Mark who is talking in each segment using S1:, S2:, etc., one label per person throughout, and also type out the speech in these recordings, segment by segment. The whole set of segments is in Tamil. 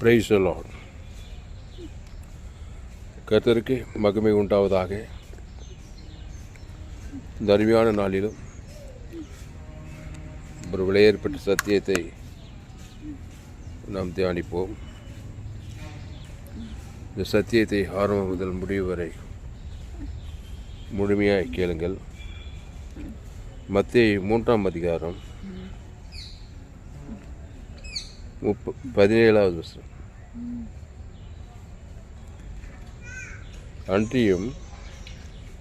S1: பிரைஸ் லார்ட் கர்த்தருக்கு மகிமை உண்டாவதாக. இந்த அருமையான நாளிலும் ஒரு விலையேற்பட்ட சத்தியத்தை நாம் தியானிப்போம். இந்த சத்தியத்தை ஆரம்பம் முதல் முடிவு வரை முழுமையாக கேளுங்கள். மத்திய மூன்றாம் அதிகாரம் முப்ப பதினேழாவது வருஷம் அன்றியும்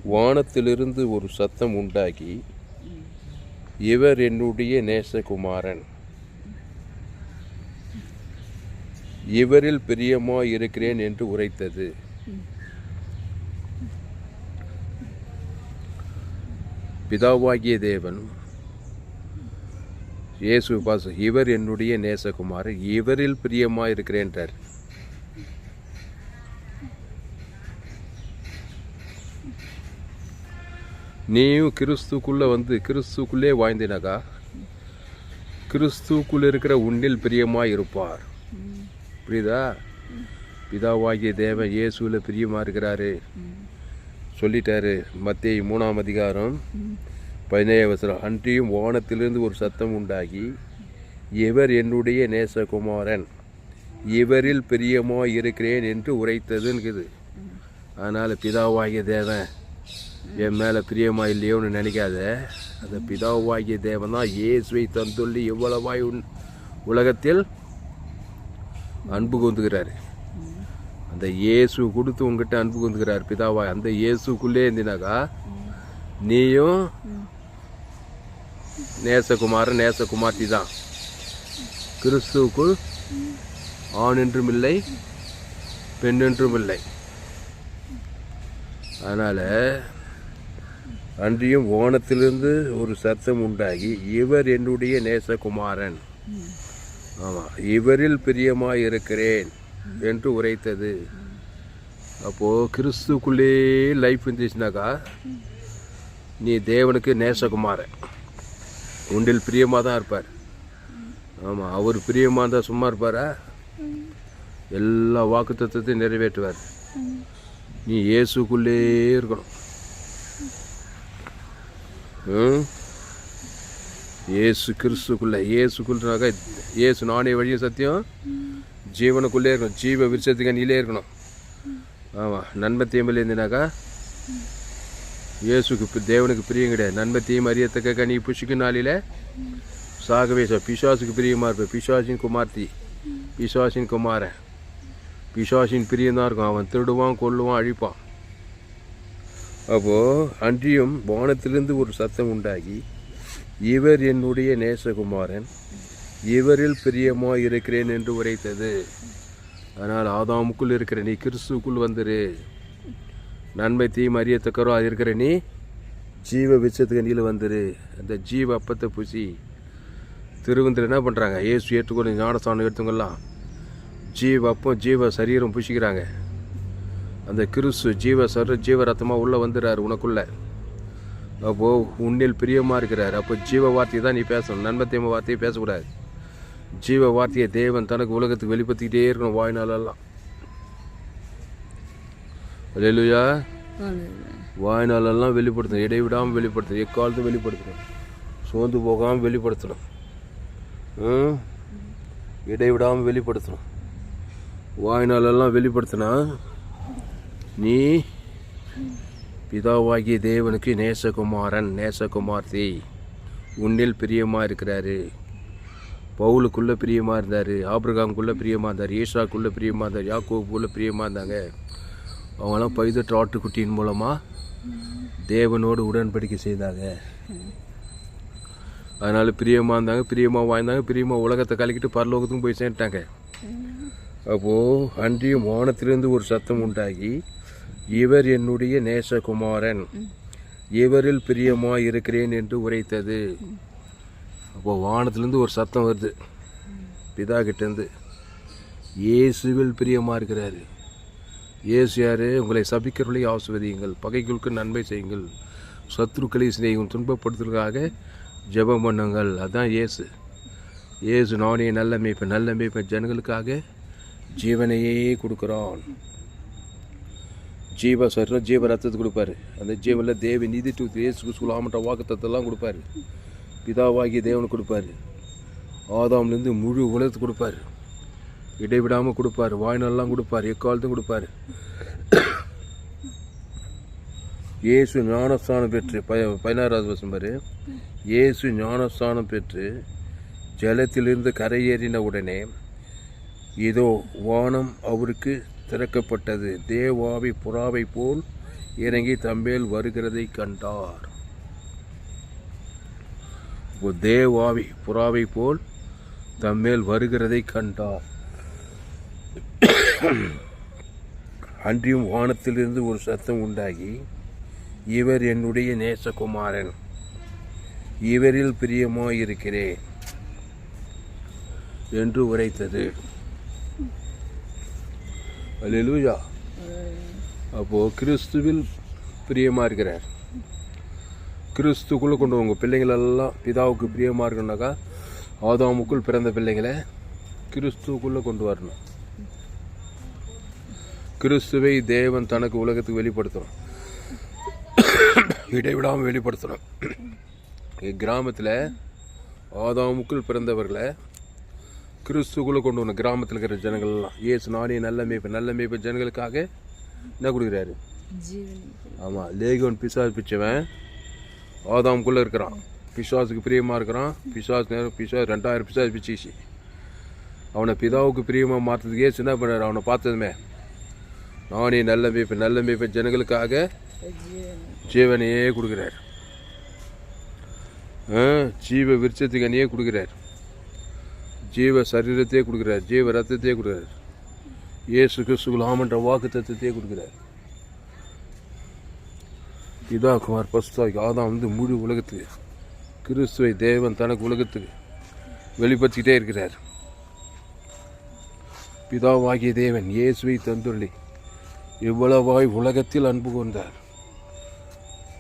S1: வானத்திலிருந்து ஒரு சத்தம் உண்டாகி இவர் என்னுடைய நேசகுமாரன். இவரில் பிரியமாய் இருக்கிறேன் என்று உரைத்தது. பிதாவாகிய தேவன் இயேசு பாச இவர் என்னுடைய நேசகுமாரன் இவரில் பிரியமாய் இருக்கிறேன்றார் நீயும் கிறிஸ்துக்குள்ளே வந்து கிறிஸ்துக்குள்ளே வாழ்ந்தினாக்கா கிறிஸ்துக்குள்ளே இருக்கிற உன்னில் பிரியமாய் இருப்பார் புரியுதா? பிதாவாகிய தேவன் இயேசுவில் பிரியமாக இருக்கிறாரு சொல்லிட்டாரு மத்திய மூணாம் அதிகாரம். பதினேழு வசனம் அன்றியும் வானத்திலிருந்து ஒரு சத்தம் உண்டாகி இவர் என்னுடைய நேசகுமாரன்? இவரில் பிரியமாய் இருக்கிறேன் என்று உரைத்ததுங்குது அதனால் பிதாவாகிய தேவன் என் மேலே பிரியமாக இல்லையோன்னு நினைக்காத. அந்த பிதாவாகிய தேவன் தான் இயேசுவை தந்துள்ளி எவ்வளவாய் உன் உலகத்தில் அன்பு கொந்துகிறாரு அந்த இயேசு கொடுத்து உங்ககிட்ட அன்பு கொந்துகிறார் பிதாவாய். அந்த இயேசுக்குள்ளே இருந்தினாக்கா நீயும் நேசகுமாரன் நேசகுமார்த்தி தான். கிறிஸ்துவுக்குள் ஆண் என்றும் இல்லை பெண் என்றும் இல்லை. அதனால் அன்றியும் ஓணத்திலிருந்து ஒரு சத்தம் உண்டாகி இவர் என்னுடைய நேசகுமாரன். ஆமாம் இவரில் பிரியமாக இருக்கிறேன் என்று உரைத்தது. அப்போது கிறிஸ்துக்குள்ளே லைஃப் இருந்துச்சுனாக்கா நீ தேவனுக்கு நேசகுமாரன். உண்டில் பிரியமாக தான் இருப்பார். ஆமாம் அவர் பிரியமாக இருந்தால் சும்மா இருப்பாரா? எல்லா வாக்கு தத்துவத்தையும் நிறைவேற்றுவார். நீ இயேசுக்குள்ளே இருக்கணும். ம்? இயேசு கிறிஸ்துக்குள்ளே இயேசுக்குள்ளாக இயேசு நானே வழியும் சத்தியம் ஜீவனுக்குள்ளே இருக்கணும். ஜீவ விருஷத்துக்கு நீலே இருக்கணும். ஆமாம் நன்மை தீமையில் இருந்தினாக்கா இயேசுக்கு தேவனுக்கு பிரியம் கிடையாது. நன்மை தீமை அறியத்தக்க கனி புஷிக்கு நாளில்? சாகவே சார் பிசாசுக்கு பிரியமாக இருப்பேன் பிசாசின் குமார்த்தி. பிசாசின் குமாரன். பிசாசின் பிரியந்தான் இருக்கும். அவன் திருடுவான் கொல்லுவான் அழிப்பான். அப்போது அன்றியும் வானத்திலிருந்து ஒரு சத்தம் உண்டாகி இவர் என்னுடைய நேசகுமாரன். இவரில் பிரியமாக இருக்கிறேன் என்று உரைத்தது. அதனால் ஆதாமுக்குள் இருக்கிற நீ கிறிஸ்துக்குள் வந்துரு. நன்மை தீ அறியத்தக்கரோ அது இருக்கிற நீ ஜீவ விச்சத்துக்கு நீல வந்துரு. அந்த ஜீவ அப்பத்தை பூசி திருவந்தர் என்ன பண்ணுறாங்க ஏசு ஏற்றுக்கொண்டு ஞானஸ்தானம் எடுத்துங்கலாம் ஜீவ அப்பம் ஜீவ சரீரம் புஷிக்கிறாங்க அந்த கிறிஸ்து ஜீவ சர ஜீவ ரத்தமாக உள்ளே வந்துடுறாரு உனக்குள்ளே. அப்போது உன்னில் பிரியமாக இருக்கிறார். அப்போ ஜீவ வார்த்தையை தான் நீ பேசணும். நன்மை தீம வார்த்தையை பேசக்கூடாது. ஜீவ வார்த்தையை தேவன் தனக்கு உலகத்துக்கு வெளிப்படுத்திக்கிட்டே இருக்கணும் வாய்நாளெல்லாம். அல்லேலூயா வாய்நாளெல்லாம் வெளிப்படுத்தணும் இடைவிடாமல் வெளிப்படுத்தணும் எக்காலத்தும் வெளிப்படுத்தணும் சோர்ந்து போகாமல் வெளிப்படுத்தணும்? இடைவிடாமல் வெளிப்படுத்தணும் வாய்நாளெல்லாம் வெளிப்படுத்தினா நீ பிதாவாகிய தேவனுக்கு நேசகுமாரன் நேசகுமார்த்தி. உன்னில் பிரியமாக இருக்கிறாரு. பவுலுக்குள்ளே பிரியமாக இருந்தார். ஆபிரகாமுக்குள்ளே பிரியமாக இருந்தார். ஈஷாக்குள்ளே பிரியமாக இருந்தார். யாக்கோவுக்குள்ளே பிரியமாக இருந்தாங்க. அவங்களாம் பைதற்ற ஆட்டுக்குட்டியின் மூலமாக தேவனோடு உடன்படிக்கை செய்தாங்க. அதனால் பிரியமாக இருந்தாங்க பிரியமாக வாழ்ந்தாங்க பிரியமாக உலகத்தை கலக்கிட்டு பரலோகத்துக்கும் போய் சேர்ந்துட்டாங்க. அப்போது அன்றியும் வானத்திலிருந்து ஒரு சத்தம் உண்டாகி இவர் என்னுடைய நேசகுமாரன். இவரில் பிரியமாக இருக்கிறேன் என்று உரைத்தது. அப்போது வானத்திலேருந்து ஒரு சத்தம் வருது. பிதா கிட்டேருந்து இயேசுவில் பிரியமாக இருக்கிறாரு. ஏசியாரே உங்களை சபிக்கிறவர்களை ஆசிர்வதியுங்கள் பகைகளுக்கு நன்மை செய்யுங்கள். சத்ருக்களை சிநேகம் துன்பப்படுத்துவதற்காக ஜெபம் பண்ணுங்கள். அதுதான் ஏசு ஏசு நானே நல்ல மேய்ப்பேன் நல்ல மேய்ப்பேன். ஜனங்களுக்காக ஜீவனையே கொடுக்குறான். ஜீவ சரீரம் ஜீவ ரத்தத்தை கொடுப்பாரு. அந்த ஜீவனில் தேவ நீதி டு ஏசுக்கு சுலாமட்ட வாக்குத்தத்தெல்லாம் கொடுப்பாரு. பிதாவாகிய தேவனுக்கு கொடுப்பாரு. ஆதாம்லேருந்து முழு உலகத்துக்கு கொடுப்பாரு. இடைவிடாமல் கொடுப்பாரு வாய்நாள்லாம் கொடுப்பாரு எக்காலத்தையும் கொடுப்பாரு. இயேசு ஞானஸ்தானம் பெற்று ப பதினாறாவது வருஷம் பாரு. இயேசு ஞானஸ்தானம் பெற்று ஜலத்திலிருந்து கரையேறின உடனே இதோ வானம் அவருக்கு திறக்கப்பட்டது. தேவாவி புறாவை போல் இறங்கி தம்பேல் வருகிறதை கண்டார். தேவாவி புறாவை போல் தம்மேல் வருகிறதை கண்டார். அன்றியும் வானத்திலிருந்து ஒரு சத்தம் உண்டாகி இவர் என்னுடைய நேசகுமாரன். இவரில் பிரியமாயிருக்கிறேன். என்று உரைத்தது. அல்லேலூயா அப்போது கிறிஸ்துவில் பிரியமாக இருக்கிறார் கிறிஸ்துக்குள்ளே கொண்டு உங்கள் பிள்ளைங்களெல்லாம் பிதாவுக்கு பிரியமாக இருக்கணுனாக்கா ஆதாமுக்குள் பிறந்த பிள்ளைங்களை கிறிஸ்துவுக்குள்ளே கொண்டு வரணும். கிறிஸ்துவை தேவன் தனக்கு உலகத்துக்கு வெளிப்படுத்தணும் இடைவிடாமல் வெளிப்படுத்தணும் கிராமத்தில் ஆதாமுக்குள் பிறந்தவர்களை கிறிஸ்துக்குள்ளே கொண்டு வரணும். கிராமத்தில் இருக்கிற ஜனங்கள்லாம். ஏசு நானே நல்ல மேய்ப்பு நல்ல மேய்ப்பு ஜனங்களுக்காக என்ன கொடுக்குறாரு? ஆமாம் லேகோன் பிசாஸ் பிச்சவன் ஆதாமுக்குள்ளே இருக்கிறான். பிசாசுக்கு பிரியமாக இருக்கிறான். பிசாஸ் நேரம் பிசாஸ் ரெண்டாயிரம் பிசாஸ் பிச்சிச்சு அவனை பிதாவுக்கு பிரியமாக மாற்றுறதுக்கு ஏசு என்ன பண்ணார்? அவனை பார்த்ததுமே நானே நல்ல நல்லமைப்பு நல்ல ஜனங்களுக்காக ஜீவனையே கொடுக்குறார். ஆ, ஜீவ விருட்சத்துக்கு அணியே கொடுக்குறார். ஜீவ சரீரத்தையே கொடுக்குறார் ஜீவ ரத்தத்தையே கொடுக்குறார். இயேசு கிறிஸ்துகுலாமன்ற வாக்கு தத்துவத்தையே கொடுக்குறார். இதா குமார் பஸ்தாய்க்கு ஆதாம் வந்து முழு உலகத்துக்கு கிறிஸ்துவை தேவன் தனக்கு உலகத்துக்கு வெளிப்படுத்திக்கிட்டே இருக்கிறார். பிதாவாகிய தேவன் இயேசுவை தந்துள்ளி. இவ்வளவாய் உலகத்தில் அன்பு கொண்டார்.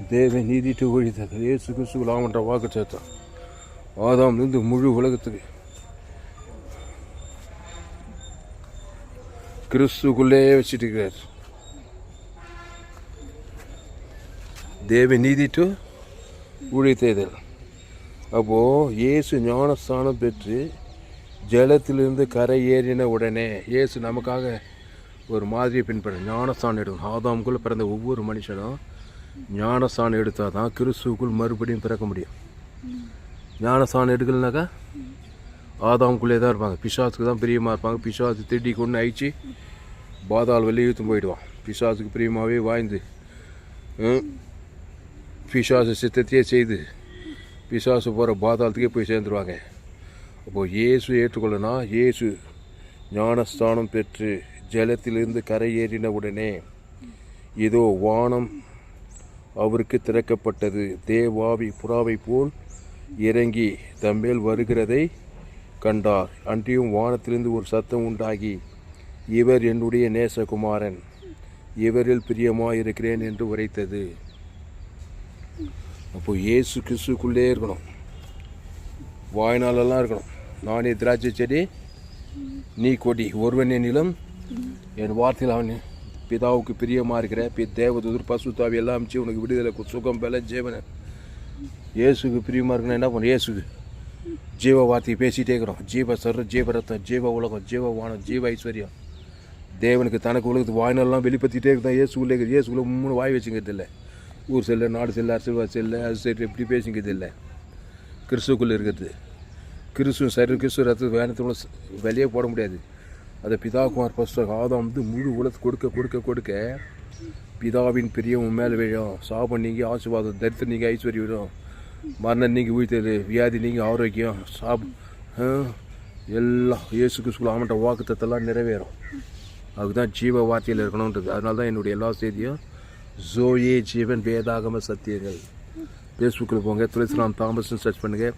S1: தேவை நீதிட்டு ஒழித்தது இயேசு கிறிஸ்துகுலாமன்ற வாக்கு சேர்த்தான். ஆதாம் இருந்து முழு உலகத்துக்கு. கிறிஸ்துக்குள்ளே வச்சுட்டு இருக்கிறார் தேவ நீதி டு அப்போது இயேசு ஞானஸ்தானம் பெற்று ஜலத்திலிருந்து கரை ஏறின உடனே இயேசு நமக்காக ஒரு மாதிரியை பின்பற்ற ஞானஸ்தானம் எடுக்கணும். ஆதாமுக்குள்ளே பிறந்த ஒவ்வொரு மனுஷனும் ஞானஸ்தானம் எடுத்தால் தான் கிறிஸ்துவுக்குள் மறுபடியும் பிறக்க முடியும். ஞானஸ்தானம் எடுக்கலனாக்கா? ஆதாமுக்குள்ளே தான் இருப்பாங்க. பிசாசுக்கு தான் பிரியமாக இருப்பாங்க. பிசாசு திட்டி கொண்டு அழிச்சு பாதாள் வெளியே இழுத்து போயிடுவான். பிசாசுக்கு பிரியமாகவே வாய்ந்து பிசாசு சித்தத்தையே செய்து பிசாசு போகிற பாதாளத்துக்கே போய் சேர்ந்துருவாங்க. அப்போது இயேசு ஏற்றுக்கொள்ளனா? இயேசு ஞானஸ்தானம் பெற்று ஜலத்திலிருந்து கரை ஏறின உடனே இதோ வானம் அவருக்கு திறக்கப்பட்டது. தேவாவி புறாவை போல் இறங்கி தம்மேல் வருகிறதை கண்டார். அன்றியும் வானத்திலிருந்து ஒரு சத்தம் உண்டாகி இவர் என்னுடைய நேசகுமாரன். இவரில் பிரியமாயிருக்கிறேன் என்று உரைத்தது. அப்போது இயேசு கிறிஸ்துக்குள்ளே இருக்கணும். வாய்நாளெல்லாம் இருக்கணும். நானே திராட்சை செடி நீ கொடி. ஒருவன் என்னிலும் என் வார்த்தையில் அவன் பிதாவுக்கு பிரியமாக இருக்கிற பி தேவதூர் பசுத்தாவி எல்லாம் அமைச்சு உனக்கு விடுதலை சுகம் பல ஜீவனை. இயேசுக்கு பிரியமாக இருக்குன்னா என்ன பண்ணுவோம் இயேசுக்கு. ஜீவ வார்த்தையை பேசிகிட்டே இருக்கிறோம். ஜீவ சர்ற ஜீவ ரத்தம் ஜீவ உலகம் ஜீவ வானம் ஜீவ ஐஸ்வர்யம். தேவனுக்கு தனக்கு உலகத்து வாய்நாளெல்லாம் வெளிப்படுத்திட்டே இருக்கிறோம். இயேசு உள்ளே இருக்குது இயேசு மூணு வாய் வச்சுங்கிறது இல்லை. ஊர் செல்ல நாடு செல்ல அரசியல்வாதி செல்ல அது சரி எப்படி பேசிங்கிறது இல்லை. கிறிஸ்துக்குள்ளே இருக்கிறது. கிறிஸ்துவ சரி கிறிஸ்துவ ரத்த வேணத்தோட வெளியே போட முடியாது. அதை பிதாகுமார் பஸ்டர் ஆதாம் வந்து முழு உலகத்து கொடுக்க கொடுக்க கொடுக்க பிதாவின் பிரியம் மேலே விழும். சாபம் நீங்கி ஆசீர்வாதம் தரித்திரம் நீங்கள் ஐஸ்வர்யம் விடும் மரணம் நீங்கி உயிர்த்தது வியாதி நீங்கி ஆரோக்கியம் சாப் எல்லாம் இயேசு கிறிஸ்துக்குள்ள அவன்கிட்ட வாக்குத்தத்தெல்லாம் நிறைவேறும். அதுதான் ஜீவ வார்த்தையில் இருக்கணுன்றது. அதனால தான் என்னுடைய எல்லா செய்தியும் ஜோயே ஜீவன் வேதாகம சத்தியங்கள். ஃபேஸ்புக்கில் போங்க துளசிராம் தாமஸ்னு சர்ச் பண்ணுங்கள்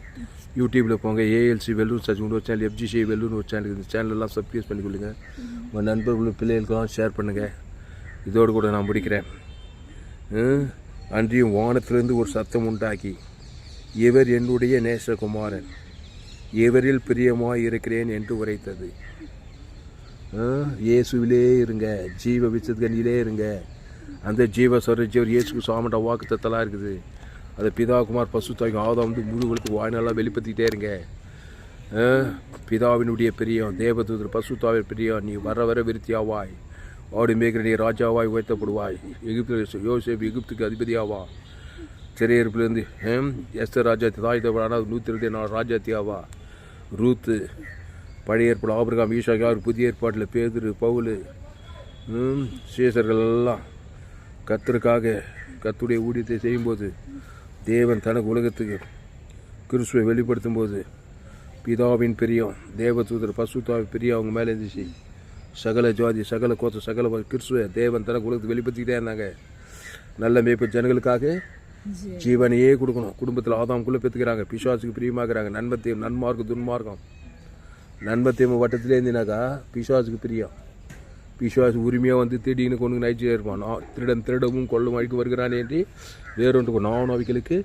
S1: யூடியூப்பில் போங்க. ஏஎல்சி வெல்லூர் சர்ச் ஒரு சேனல் எஃப்ஜிசி வெல்லூர்னு ஒரு சேனல் இந்த சேனலெல்லாம் சப்ஸ்கிரைப் பண்ணிக்கொள்ளுங்க உங்கள் நண்பர்களும் பிள்ளைகளுக்கெல்லாம் ஷேர் பண்ணுங்கள் இதோடு கூட நான் முடிக்கிறேன். ஹம், அன்றியும் வானத்திலிருந்து ஒரு சத்தம் உண்டாக்கி இவர் என்னுடைய நேசகுமாரன்? இவரில் பிரியமாக இருக்கிறேன்? என்று உரைத்தது. இயேசுவிலே இருங்க. ஜீவ விச்சத்துக்கனியிலே இருங்க. அந்த ஜீவ சொரஜீவர் இயேசுக்கு சுவாமிட்ட வாக்கு தத்தலாக இருக்குது. அதை பிதாகுமார் குமார் பசு ஆதம் வந்து முழு வாய்நாளாக வெளிப்படுத்திக்கிட்டே இருங்க. பிதாவினுடைய பிரியம் தேவதூதர் பசுத்தாவின் பிரியம் நீ வர வர விருத்தியாவாய். ஆடு மேய்க்கிற நீ ராஜாவாய் உயர்த்தப்படுவாய். எகிப்து யோசேப் எகிப்துக்கு அதிபதியாவா? சிறையிருப்பிலிருந்து ஹேம் எஸ்தர் ராஜாத்தி தாய் ஆனால் நூற்றி ரெண்டு நாலு ராஜாத்தியாவா? ரூத்து பழைய ஏற்பாடு ஆபிரகாம் ஈஷாக்கு அவர் புதிய ஏற்பாட்டில் பேதுரு பவுல் சீசர்கள் எல்லாம் கத்தருக்காக கத்துடைய ஊழியத்தை செய்யும்போது தேவன் தனக்கு உலகத்துக்கு கிறிஸ்துவை வெளிப்படுத்தும் போது பிதாவின் பிரியம் தேவதூதர் பசுத்தாவின் பிரியம் அவங்க மேலே இருந்துச்சு. சகல ஜாதி சகல கோத்த சகல வ- கிறிஸ்துவ தேவன் தனக்கு உலகத்துக்கு வெளிப்படுத்திக்கிட்டே இருந்தாங்க. நல்ல மேய்ப்பு ஜனங்களுக்காக ஜீவனையே கொடுக்கணும். குடும்பத்தில் ஆதாம்குள்ளே பெற்றுக்கிறாங்க. பிசாசுக்கு பிரியமாக்குறாங்க. நன்மத்தையும் நன்மார்க்கம் துன்மார்க்கம். நன்மத்தையும் வட்டத்திலே இருந்தினாக்கா பிசாசுக்கு பிரியம். பிசாசு உரிமையாக வந்து திடீர்னு கொண்டு நைச்சியாக இருப்பான். நான் திருடன் திருடவும் கொள்ளும் அழிக்கு வருகிறான் என்று வேறொன்று நான் அவைகளுக்கு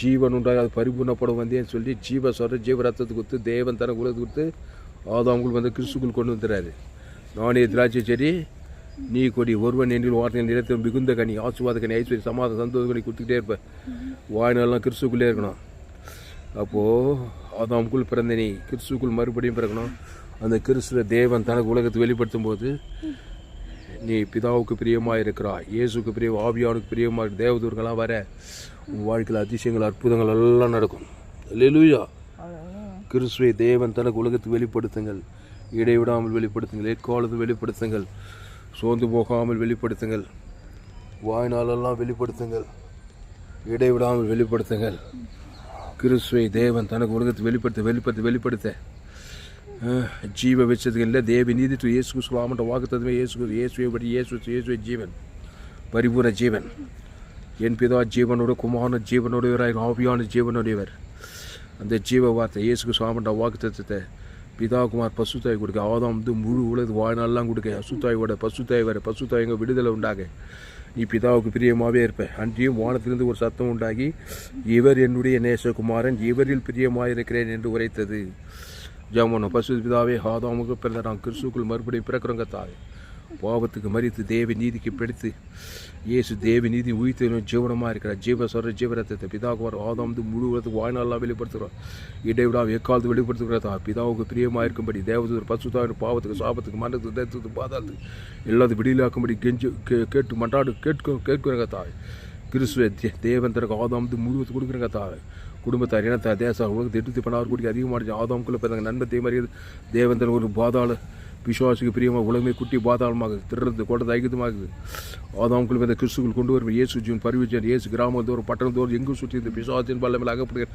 S1: ஜீவன் உண்டாக அது பரிபூர்ணப்படும் வந்தேன்னு சொல்லி ஜீவ சொல்கிற ஜீவ ரத்தத்தை கொடுத்து தேவன் தன குலத்தை கொடுத்து ஆதாம்குள் வந்து கிறிஸ்துக்குள் கொண்டு வந்துடுறாரு. நானே திராட்சை செடி நீ கொடி ஒருவன் என்றில் வார்த்தை நிலத்தில் மிகுந்த கனி ஆசுவாத கனி ஐஸ்வர்ய சமாத சந்தோஷ கனி கொடுத்துக்கிட்டே இருப்பேன் வாய்நாள்லாம் கிறிஸ்துக்குள்ளே இருக்கணும். அப்போது ஆதாமுக்குள் பிறந்த நீ கிறிஸ்துக்குள் மறுபடியும் பிறக்கணும். அந்த கிறிஸ்துவ தேவன் தனக்கு உலகத்தை வெளிப்படுத்தும் போது நீ பிதாவுக்கு பிரியமாக இருக்கிறாய் இயேசுக்கு பிரிய ஆவியானுக்கு பிரியமாக தேவதூர்களாக வர உன் வாழ்க்கையில் அதிசயங்கள் அற்புதங்கள் எல்லாம் நடக்கும். லெலுயா கிறிஸ்துவை தேவன் தனக்கு உலகத்தை வெளிப்படுத்துங்கள். இடைவிடாமல் வெளிப்படுத்துங்கள் எக்காலத்து வெளிப்படுத்துங்கள் சோர்ந்து போகாமல் வெளிப்படுத்துங்கள் வாய்நாளெல்லாம் வெளிப்படுத்துங்கள் இடைவிடாமல் வெளிப்படுத்துங்கள். கிறிஸ்துவை தேவன் தனக்கு உலகத்தை வெளிப்படுத்த வெளிப்படுத்த வெளிப்படுத்த. ஜீவ வச்சதுக்கு இல்லை தேவி நீதி டு இயேசு சுவாமன்ற வாக்கு இயேசு இயேசுவை படி இயேசு இயேசுவை ஜீவன் பரிபூர்ண ஜீவன் என் பிதா ஜீவனோட குமாரன ஜீவனுடையவராய் ஆவியான ஜீவனுடையவர் அந்த ஜீவ வார்த்தை இயேசுக்கு சுவாமன்ற வாக்கு தத்துவத்தை பிதா குமார் பசுத்தாய் கொடுக்க ஆதாம் வந்து முழு உலக வாழ்நாள்லாம் கொடுக்க அசுத்தாயோட பசுத்தாய் வர பசுத்தாயங்க விடுதலை உண்டாக நீ பிதாவுக்கு பிரியமாகவே இருப்ப அன்றியும் வானத்திலிருந்து ஒரு சத்தம் உண்டாகி இவர் என்னுடைய நேசகுமாரன் இவரில் பிரியமாக இருக்கிறேன் என்று உரைத்தது ஜாமோன பசு பிதாவே ஆதாமுக்கு பிறந்த நான் கிறிஸ்துக்குள் மறுபடியும் பிறக்கிறோங்க தாய் பாவத்துக்கு மறித்து தேவ நீதிக்கு பிடித்து இயேசு தேவ நீதி உயிர்த்து ஜீவனமாக இருக்கிறார். ஜீவ சொல்ற ஜீவரத்தை பிதாவுக்கு வர ஆதாம் வந்து முழு உலகத்துக்கு வெளிப்படுத்துகிறோம் இடைவிடா எக்காலத்து வெளிப்படுத்துகிறதா? பிதாவுக்கு பிரியமாக இருக்கும்படி தேவதூர் பசுதாவின் பாவத்துக்கு சாபத்துக்கு மரணத்துக்கு தேத்துக்கு பாதாத்துக்கு எல்லாத்து விடியலாக்கும்படி கெஞ்சு கே- கேட்டு மன்றாடு கேட்க கேட்குறங்க தாய் கிறிஸ்துவ தேவந்தருக்கு தேவன் தனக்கு ஆதாம் வந்து கொடுக்குறங்க தாய் குடும்பத்தார் இனத்தார் தேசம் உலகத்தை எட்டு திப்பனார் கூடி அதிகமாக ஆதாமுக்குள்ள பிறந்த நண்பர் மாதிரி தேவன் ஒரு பாதாள விசுவாசிக்கு பிரியமாக உலகமே குட்டி பாதாளமாக திருறது கொண்டது ஐக்கியமாகுது ஆதாமுக்குள் பிறந்த கிறிஸ்துக்குள் கொண்டு வரும் இயேசு ஜீவன் பரிவிச்சன் இயேசு கிராமம் தோறும் பட்டணம் எங்கும் சுற்றி இருந்த பிசுவாசின் பல்லமில் அகப்படுகிற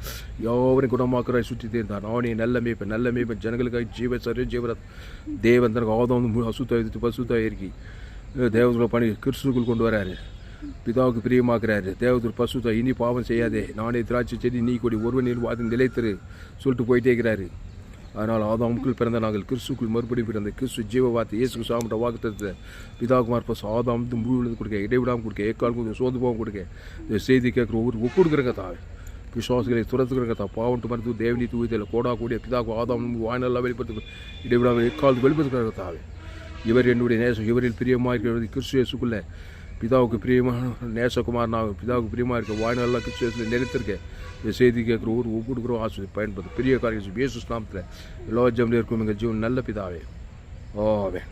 S1: யாவரையும் குணமாக்குறாய் சுற்றி தேர்ந்தார். நானே நல்ல மேய்ப்பன் நல்ல மேய்ப்பன். ஜனங்களுக்காக ஜீவ சரி ஜீவராத். தேவன் தனக்கு ஆதாம் அசுத்தாய் பசுத்தாயிருக்கி இருக்கி பணி கிறிஸ்துக்குள் கொண்டு வராரு. பிதாவுக்கு பிரியமாக்குறாரு. தேவதூர் பசுதா இனி பாவம் செய்யாதே. நானே திராட்சை செடி நீ கொடி ஒருவனில் வாதி நிலைத்திரு சொல்லிட்டு போயிட்டே இருக்கிறாரு. அதனால் ஆதாமுக்குள் பிறந்த நாங்கள் கிறிஸ்துக்குள் மறுபடியும் பிறந்த கிறிஸ்து ஜீவ வார்த்தை இயேசு சாமிட்ட வாக்குத்தத்தை பிதாகுமார் பசு ஆதாம் வந்து முழு கொடுக்க இடைவிடாமல் கொடுக்க ஏக்கால் கொஞ்சம் சோர்ந்து போகாம கொடுக்க. இந்த செய்தி கேட்குற ஒவ்வொரு ஒப்பு கொடுக்குறங்க விசுவாசிகளை துரத்துக்கிறங்க தா. பாவன்ட்டு மருந்து தேவனி தூவிதில் கோடா கூடிய பிதாக்கு ஆதாம் வாய்நெல்லாம் வெளிப்படுத்து இடைவிடாமல் எக்கால் வெளிப்படுத்துகிறாங்க தாவே இவர் என்னுடைய நேசம் இவரில் பிரியமாக இருக்கிறது கிறிஸ்து இயேசுக்குள்ளே. பிதாவுக்கு பிரியமான நேசகுமார் நான் பிதாவுக்கு பிரியமாக இருக்க வாழ்நாளெல்லாம் கிறிஸ்துவத்தில் இயேசுல நிலைத்திருக்கேன் இந்த செய்தி கேட்குற ஊர் ஒவ்வொருக்கிற ஆசை பயன்படுது பெரிய காரியம் இயேசு நாமத்தில் எல்லா ஜம்ல இருக்கும் எங்கள் ஜீவன் நல்ல பிதாவே. ஓவே